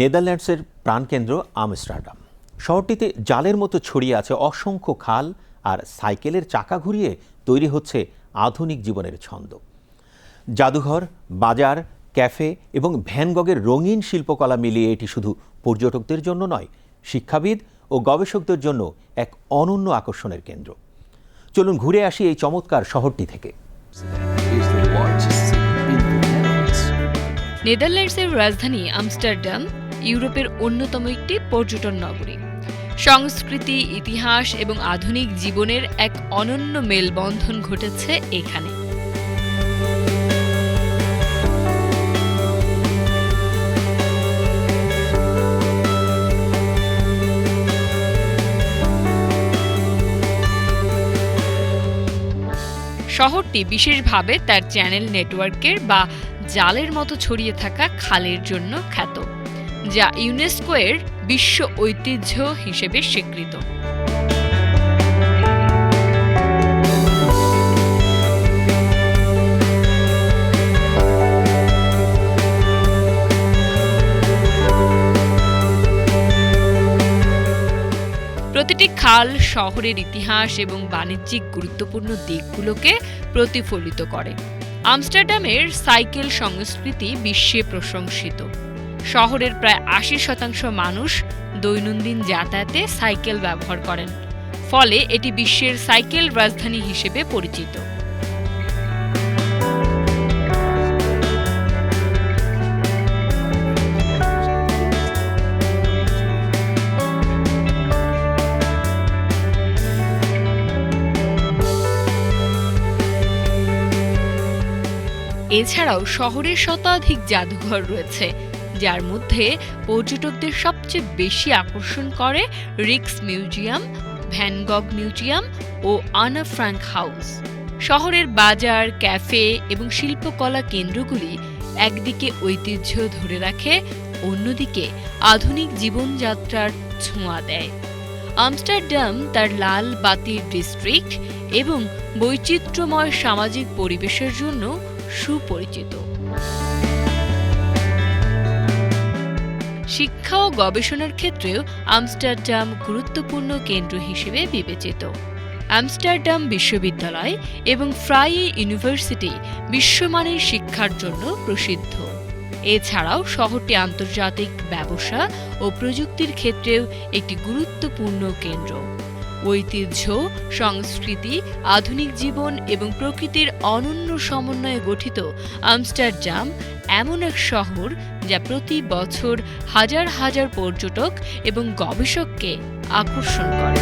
নেদারল্যান্ডসের প্রাণকেন্দ্র আমস্টারডাম। শহরটিতে জালের মতো ছড়িয়ে আছে অসংখ্য খাল আর সাইকেলের চাকা ঘুরিয়ে তৈরি হচ্ছে আধুনিক জীবনের ছন্দ। জাদুঘর বাজার ক্যাফে এবং ভ্যানগগের রঙিন শিল্পকলা মিলিয়ে এটি শুধু পর্যটকদের জন্য নয় শিক্ষাবিদ ও গবেষকদের জন্য এক অনন্য আকর্ষণের কেন্দ্র। চলুন ঘুরে আসি এই চমৎকার শহরটি থেকে. নেদারল্যান্ডসের রাজধানী আমস্টারডাম ইউরোপের অন্যতম একটি পর্যটন নগরী। সংস্কৃতি, ইতিহাস এবং আধুনিক জীবনের এক অনন্য মেলবন্ধন ঘটেছে এখানে। শহরটি বিশেষভাবে তার চ্যানেল নেটওয়ার্কের বা জালের মতো ছড়িয়ে থাকা খালের জন্য খ্যাত। যা ইউনেস্কো এর বিশ্ব ঐতিহ্য হিসেবে স্বীকৃত। প্রতিটি খাল, শহরের ইতিহাস এবং বাণিজ্যিক গুরুত্বপূর্ণ দিকগুলোকে প্রতিফলিত করে। আমস্টারডামের সাইকেল সংস্কৃতি বিশ্বে প্রশংসিত। শহরের প্রায় আশি শতাংশ মানুষ দৈনন্দিন যাতায়াতে সাইকেল ব্যবহার করেন। ফলে এটি বিশ্বের সাইকেল রাজধানী হিসেবে পরিচিত। এছাড়াও শহরের শতাধিক জাদুঘর রয়েছে। যার মধ্যে পর্যটকদের সবচেয়ে বেশি আকর্ষণ করে রিক্স মিউজিয়াম ভ্যানগগ মিউজিয়াম ও আনা ফ্রাঙ্ক হাউস। শহরের বাজার, ক্যাফে এবং শিল্পকলা কেন্দ্রগুলি একদিকে ঐতিহ্য ধরে রাখে, অন্যদিকে আধুনিক জীবনযাত্রার ছোঁয়া দেয়। আমস্টারডাম তার লাল বাতির ডিস্ট্রিক্ট এবং বৈচিত্র্যময় সামাজিক পরিবেশের জন্য সুপরিচিত। শিক্ষা ও গবেষণার ক্ষেত্রেও আমস্টারডাম গুরুত্বপূর্ণ কেন্দ্র হিসেবে বিবেচিত। আমস্টারডাম বিশ্ববিদ্যালয় এবং ফ্রাই ইউনিভার্সিটি বিশ্বমানের শিক্ষার জন্য প্রসিদ্ধ। এছাড়াও শহরটি আন্তর্জাতিক ব্যবসা ও প্রযুক্তির ক্ষেত্রেও একটি গুরুত্বপূর্ণ কেন্দ্র। ঐতিহ্য, সংস্কৃতি, আধুনিক জীবন এবং প্রকৃতির অনন্য সমন্বয়ে গঠিত আমস্টারডাম এমন এক শহর যা প্রতি বছর হাজার হাজার পর্যটক এবং গবেষককে আকর্ষণ করে।